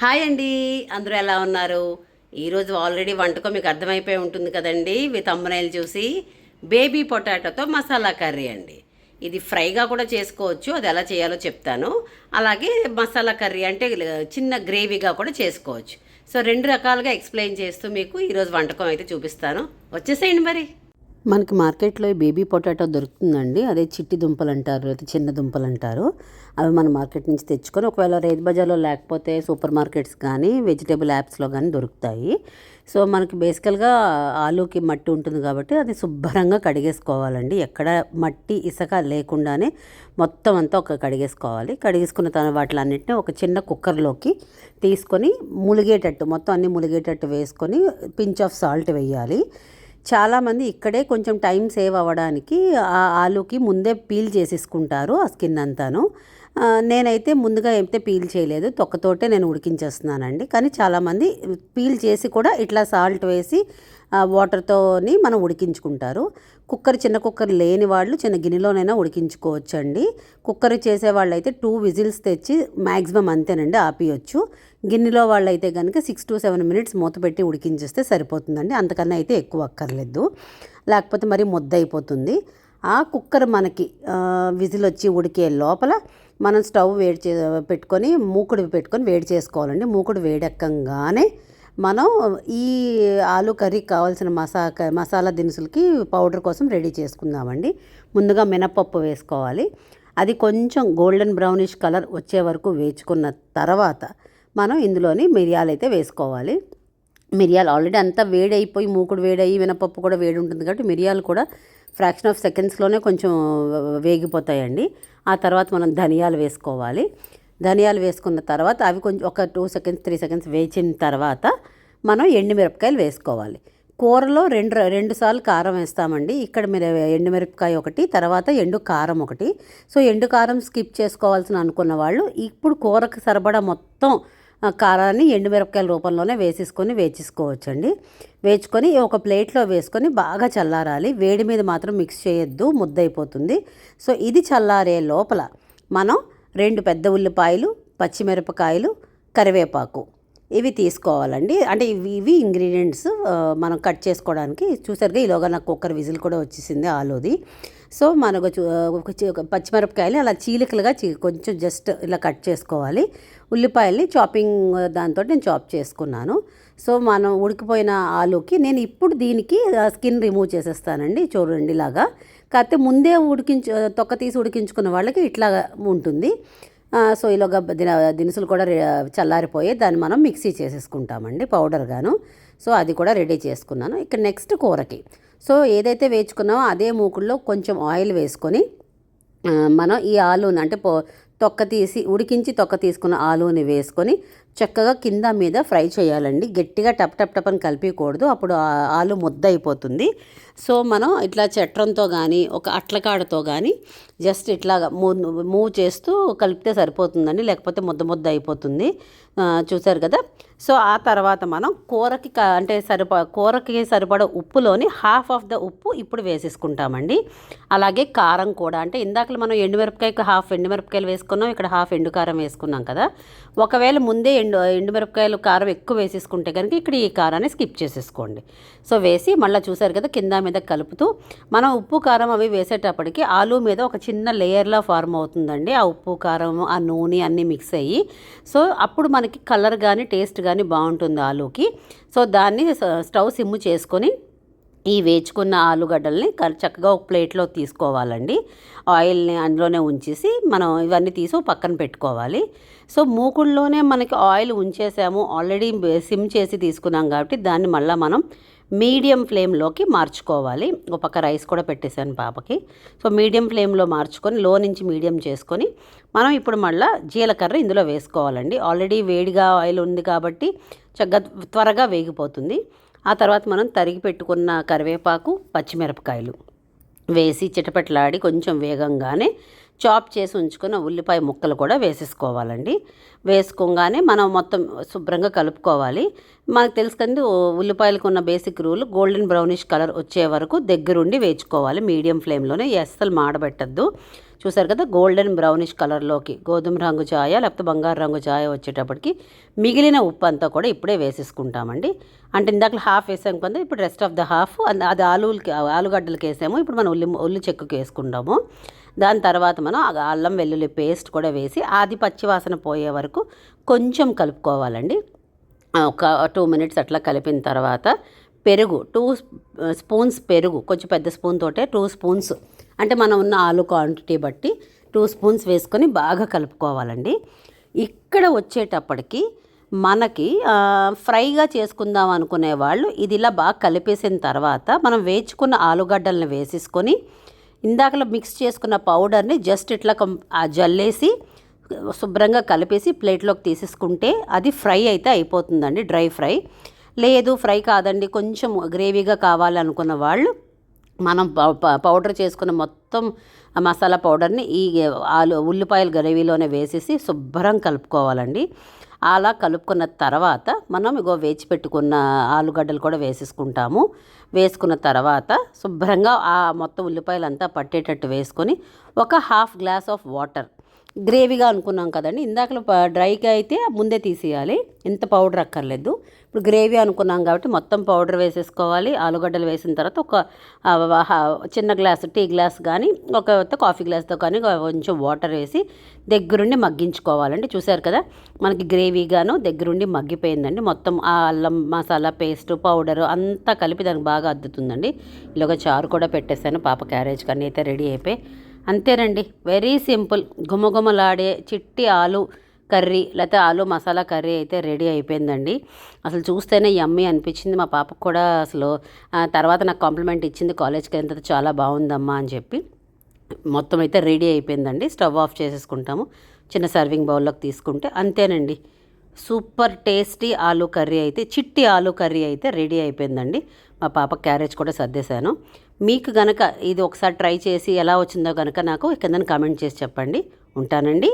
Hi అండి. అందరూ ఎలా ఉన్నారు? ఈరోజు ఆల్రెడీ వంటకం మీకు అర్థమైపోయి ఉంటుంది కదండి. విత్ అమ్మనాయిలు చూసి బేబీ పొటాటోతో మసాలా కర్రీ అండి. ఇది ఫ్రైగా కూడా చేసుకోవచ్చు. అది ఎలా చేయాలో చెప్తాను. అలాగే మసాలా కర్రీ అంటే చిన్న గ్రేవీగా కూడా చేసుకోవచ్చు. సో రెండు రకాలుగా ఎక్స్ప్లెయిన్ చేస్తూ మీకు ఈరోజు వంటకం అయితే చూపిస్తాను. వచ్చేసేయండి మరి. మనకి మార్కెట్లో బేబీ పొటాటో దొరుకుతుందండి. అదే చిట్టి దుంపలు అంటారు లేదా చిన్న దుంపలు అంటారు అవి మన మార్కెట్ నుంచి తెచ్చుకొని ఒకవేళ రైతు బజార్లో లేకపోతే సూపర్ మార్కెట్స్ కానీ వెజిటేబుల్ యాప్స్లో కానీ దొరుకుతాయి. సో మనకి బేసికల్గా ఆలూకి మట్టి ఉంటుంది కాబట్టి అది శుభ్రంగా కడిగేసుకోవాలండి. ఎక్కడ మట్టి ఇసుక లేకుండానే మొత్తం అంతా ఒక కడిగేసుకోవాలి. కడిగేసుకున్న తర్వాత వాటిలన్నింటినీ ఒక చిన్న కుక్కర్లోకి తీసుకొని ములిగేటట్టు మొత్తం అన్నీ ములిగేటట్టు వేసుకొని పించ్ ఆఫ్ సాల్ట్ వేయాలి. చాలామంది ఇక్కడే కొంచెం టైం సేవ్ అవ్వడానికి ఆ ఆలుకి ముందే పీల్ చేసేసుకుంటారు ఆ స్కిన్ అంతాను. నేనైతే ముందుగా అయితే పీల్ చేయలేదు తొక్కతోటే నేను ఉడికించేస్తున్నానండి. కానీ చాలామంది పీల్ చేసి కూడా ఇట్లా సాల్ట్ వేసి వాటర్తోని మనం ఉడికించుకుంటారు. కుక్కర్ చిన్న కుక్కర్ లేని వాళ్ళు చిన్న గిన్నెలోనైనా ఉడికించుకోవచ్చండి. కుక్కర్ చేసే వాళ్ళైతే టూ విజిల్స్ తెచ్చి మ్యాక్సిమం అంతేనండి ఆపియొచ్చు. గిన్నెలో వాళ్ళైతే కనుక సిక్స్ టు సెవెన్ మినిట్స్ మూత పెట్టి ఉడికించేస్తే సరిపోతుందండి అంతకన్నా అయితే ఎక్కువ అక్కర్లేదు. లేకపోతే మరి ముద్ద అయిపోతుంది. ఆ కుక్కర్ మనకి విజిల్ వచ్చి ఉడికే లోపల మనం స్టవ్ వేడి చే పెట్టుకొని మూకుడు పెట్టుకొని వేడి చేసుకోవాలండి. మూకుడు వేడెక్కంగానే మనం ఈ ఆలు కర్రీకి కావాల్సిన మసా మసాలా దినుసులకి పౌడర్ కోసం రెడీ చేసుకుందామండి. ముందుగా మినపప్పు వేసుకోవాలి. అది కొంచెం గోల్డెన్ బ్రౌనిష్ కలర్ వచ్చే వరకు వేచుకున్న తర్వాత మనం ఇందులోని మిరియాలు అయితే వేసుకోవాలి. మిరియాలు ఆల్రెడీ అంతా వేడైపోయి మూకుడు వేడయ్యి మినపప్పు కూడా వేడి ఉంటుంది కాబట్టి మిరియాలు కూడా ఫ్రాక్షన్ ఆఫ్ సెకండ్స్లోనే కొంచెం వేగిపోతాయండి. ఆ తర్వాత మనం ధనియాలు వేసుకోవాలి. ధనియాలు వేసుకున్న తర్వాత అవి కొంచెం ఒక టూ సెకండ్స్ త్రీ సెకండ్స్ వేచిన తర్వాత మనం ఎండుమిరపకాయలు వేసుకోవాలి. కూరలో రెండు రెండు సార్లు కారం వేస్తామండి. ఇక్కడ మీరు ఎండుమిరపకాయ ఒకటి తర్వాత ఎండు కారం ఒకటి. సో ఎండు కారం స్కిప్ చేసుకోవాల్సిన అనుకున్న వాళ్ళు ఇప్పుడు కూరకు సరిపడా మొత్తం కారాన్ని ఎండుమిరపకాయల రూపంలోనే వేసేసుకొని వేచేసుకోవచ్చండి వేచుకొని ఒక ప్లేట్లో వేసుకొని బాగా చల్లారాలి. వేడి మీద మాత్రం మిక్స్ చేయొద్దు ముద్దైపోతుంది సో ఇది చల్లారే లోపల మనం రెండు పెద్ద ఉల్లిపాయలు పచ్చిమిరపకాయలు కరివేపాకు. ఇవి తీసుకోవాలండి. అంటే ఇవి ఇవి ఇంగ్రీడియంట్స్ మనం కట్ చేసుకోవడానికి. చూసారుగా ఈలోగా నాకు కుక్కర్ విజిల్ కూడా వచ్చేసింది ఆలోది సో మనకు చూ- పచ్చిమిరపకాయలు అలా చీలికలుగా కొంచెం జస్ట్ ఇలా కట్ చేసుకోవాలి. ఉల్లిపాయల్ని చాపింగ్ దాంతో నేను చాప్ చేసుకున్నాను. సో మనం ఉడికిపోయిన ఆలూకి నేను ఇప్పుడు దీనికి స్కిన్ రిమూవ్ చేసేస్తానండి. చూడండి ఇలాగా కాకపోతే ముందే ఉడికించు తొక్క తీసి ఉడికించుకున్న వాళ్ళకి ఇట్లా ఉంటుంది. సో ఇలాగ దిన దినుసులు కూడా చల్లారిపోయి దాన్ని మనం మిక్సీ చేసేసుకుంటామండి పౌడర్ గాను సో అది కూడా రెడీ చేసుకున్నాను. ఇక్కడ నెక్స్ట్ కూరకి. సో ఏదైతే వేచుకున్నామో అదే మూకుల్లో కొంచెం ఆయిల్ వేసుకొని మనం ఈ ఆలూని అంటే పో తొక్క తీసి ఉడికించి తొక్క తీసుకున్న ఆలూని వేసుకొని చక్కగా కింద మీద ఫ్రై చేయాలండి. గట్టిగా టప్ టప్ టప్ అని కలిపకూడదు. అప్పుడు ఆలు ముద్ద అయిపోతుంది సో మనం ఇట్లా చట్రంతో కానీ ఒక అట్లకాడతో కానీ జస్ట్ ఇట్లా మూవ్ మూవ్ చేస్తూ కలిపితే సరిపోతుందండి. లేకపోతే ముద్ద ముద్ద అయిపోతుంది చూసారు కదా? సో ఆ తర్వాత మనం కూరకి క- అంటే సరిప కూరకి సరిపడ ఉప్పులోని హాఫ్ ఆఫ్ ద ఉప్పు ఇప్పుడు వేసేసుకుంటామండి. అలాగే కారం కూడా. అంటే ఇందాక మనం ఎండుమిరపకాయకి హాఫ్ ఎండుమిరపకాయలు వేసుకున్నాం ఇక్కడ హాఫ్ ఎండు కారం వేసుకున్నాం కదా? ఒకవేళ ముందే ఎండు ఎండుమిరపకాయలు కారం ఎక్కువ వేసేసుకుంటే కనుక ఇక్కడ ఈ కారాన్ని స్కిప్ చేసేసుకోండి. సో వేసి మళ్ళీ చూసారు కదా కింద మీద కలుపుతూ మనం ఉప్పు కారం అవి వేసేటప్పటికి ఆలు మీద ఒక చిన్న లేయర్లా ఫార్మ్ అవుతుందండి. ఆ ఉప్పు కారం ఆ నూనె అన్నీ మిక్స్ అయ్యి. సో అప్పుడు మనకి కలర్ కానీ టేస్ట్ కానీ బాగుంటుంది ఆలూకి. సో దాన్ని స్టవ్ సిమ్ చేసుకొని ఈ వేచుకున్న ఆలుగడ్డల్ని క- చక్కగా ఒక ప్లేట్లో తీసుకోవాలండి. ఆయిల్ని అందులోనే ఉంచేసి మనం ఇవన్నీ తీసి పక్కన పెట్టుకోవాలి. సో మూకుడులోనే మనకి ఆయిల్ ఉంచేసాము. ఆల్రెడీ సిమ్ చేసి తీసుకున్నాం కాబట్టి దాన్ని మళ్ళీ మనం మీడియం ఫ్లేమ్లోకి మార్చుకోవాలి. ఒక పక్క రైస్ కూడా పెట్టేశాను పాపకి. సో మీడియం ఫ్లేమ్లో మార్చుకొని లో నుంచి మీడియం చేసుకొని మనం ఇప్పుడు మళ్ళీ జీలకర్ర ఇందులో వేసుకోవాలండి. ఆల్రెడీ వేడిగా ఆయిల్ ఉంది కాబట్టి చక్కగా త్వరగా వేగిపోతుంది. ఆ తర్వాత మనం తరిగి పెట్టుకున్న కరివేపాకు పచ్చిమిరపకాయలు వేసి చిటపట్లాడి కొంచెం వేగంగానే చాప్ చేసి ఉంచుకున్న ఉల్లిపాయ ముక్కలు కూడా వేసేసుకోవాలండి. వేసుకోగానే మనం మొత్తం శుభ్రంగా కలుపుకోవాలి. మనకు తెలుసుకుంది ఉల్లిపాయలకు ఉన్న basic rule golden brownish colour వచ్చే వరకు దగ్గరుండి వేచుకోవాలి మీడియం ఫ్లేమ్లోనే అస్సలు మాడబెట్టద్దు. చూసారు కదా గోల్డెన్ బ్రౌనిష్ కలర్లోకి గోధుమ రంగు ఛాయ లేకపోతే బంగారు రంగు ఛాయ వచ్చేటప్పటికి మిగిలిన ఉప్పు అంతా కూడా ఇప్పుడే వేసేసుకుంటామండి. అంటే ఇందాక హాఫ్ వేసాం కదా ఇప్పుడు రెస్ట్ ఆఫ్ ద హాఫ్ అది ఆలులకి ఆలుగడ్డలకి వేసాము ఇప్పుడు మనం ఉల్లి ఉల్లి చెక్కుకి వేసుకుంటాము. దాని తర్వాత మనం ఆ అల్లం వెల్లుల్లి పేస్ట్ కూడా వేసి అది పచ్చివాసన పోయే వరకు కొంచెం కలుపుకోవాలండి. ఒక టూ మినిట్స్ అట్లా కలిపిన తర్వాత పెరుగు టూ స్పూన్స్ పెరుగు కొంచెం పెద్ద స్పూన్ తోటే టూ స్పూన్స్ అంటే మనం ఉన్న ఆలు క్వాంటిటీ బట్టి టూ స్పూన్స్ వేసుకొని బాగా కలుపుకోవాలండి. ఇక్కడ వచ్చేటప్పటికి మనకి ఫ్రైగా చేసుకుందాం అనుకునే వాళ్ళు ఇది ఇలా బాగా కలిపేసిన తర్వాత మనం వేచుకున్న ఆలుగడ్డలను వేసేసుకొని ఇందాకలో మిక్స్ చేసుకున్న పౌడర్ని జస్ట్ ఇట్లా జల్లేసి శుభ్రంగా కలిపేసి ప్లేట్లోకి తీసేసుకుంటే అది ఫ్రై అయితే అయిపోతుందండి డ్రై ఫ్రై. లేదు ఫ్రై కాదండి కొంచెం గ్రేవీగా కావాలనుకున్న వాళ్ళు మనం పౌడర్ చేసుకున్న మొత్తం మసాలా పౌడర్ని ఈ ఆలు ఉల్లిపాయల గ్రేవీలోనే వేసేసి శుభ్రం కలుపుకోవాలండి. అలా కలుపుకున్న తర్వాత మనం ఇగో వేచి పెట్టుకున్న ఆలుగడ్డలు కూడా వేసేసుకుంటాము. వేసుకున్న తర్వాత శుభ్రంగా ఆ మొత్తం ఉల్లిపాయలు అంతా పట్టేటట్టు వేసుకొని ఒక హాఫ్ గ్లాస్ ఆఫ్ వాటర్ గ్రేవీగా అనుకున్నాం కదండి. ఇందాకలో డ్రైగా అయితే ముందే తీసేయాలి. ఇంత పౌడర్ అక్కర్లేదు. ఇప్పుడు గ్రేవీ అనుకున్నాం కాబట్టి మొత్తం పౌడర్ వేసేసుకోవాలి. ఆలుగడ్డలు వేసిన తర్వాత ఒక చిన్న గ్లాస్ టీ గ్లాస్ కానీ ఒక కాఫీ గ్లాస్తో కానీ కొంచెం వాటర్ వేసి దగ్గరుండి మగ్గించుకోవాలండి. చూసారు కదా? మనకి గ్రేవీగాను దగ్గరుండి మగ్గిపోయిందండి. మొత్తం ఆ అల్లం మసాలా పేస్ట్ పౌడర్ అంతా కలిపి దానికి బాగా అద్దుతుందండి. ఇలాగ చారు కూడా పెట్టేశాను. పాప క్యారేజ్ కానీ అయితే రెడీ అయిపోయి అంతేనండి. Very simple. గుమగుమలాడే చిట్టి ఆలు కర్రీ లేకపోతే ఆలు మసాలా కర్రీ అయితే రెడీ అయిపోయిందండి. అసలు చూస్తేనే యమ్మీ అనిపించింది. మా పాపకు కూడా అసలు తర్వాత నాకు కాంప్లిమెంట్ ఇచ్చింది కాలేజ్కి వెళ్ళిన తర్వాత చాలా బాగుందమ్మా అని చెప్పి. మొత్తం అయితే రెడీ అయిపోయిందండి. స్టవ్ ఆఫ్ చేసేసుకుంటాము. చిన్న సర్వింగ్ బౌల్లోకి తీసుకుంటే అంతేనండి. సూపర్ టేస్టీ ఆలు కర్రీ అయితే చిట్టి ఆలు కర్రీ అయితే రెడీ అయిపోయిందండి. మా పాప క్యారేజ్ కూడా సర్దేశాను. మీకు గనక ఇది ఒకసారి ట్రై చేసి ఎలా వచ్చిందో గనక నాకు కింద కామెంట్ చేసి చెప్పండి. ఉంటానండి.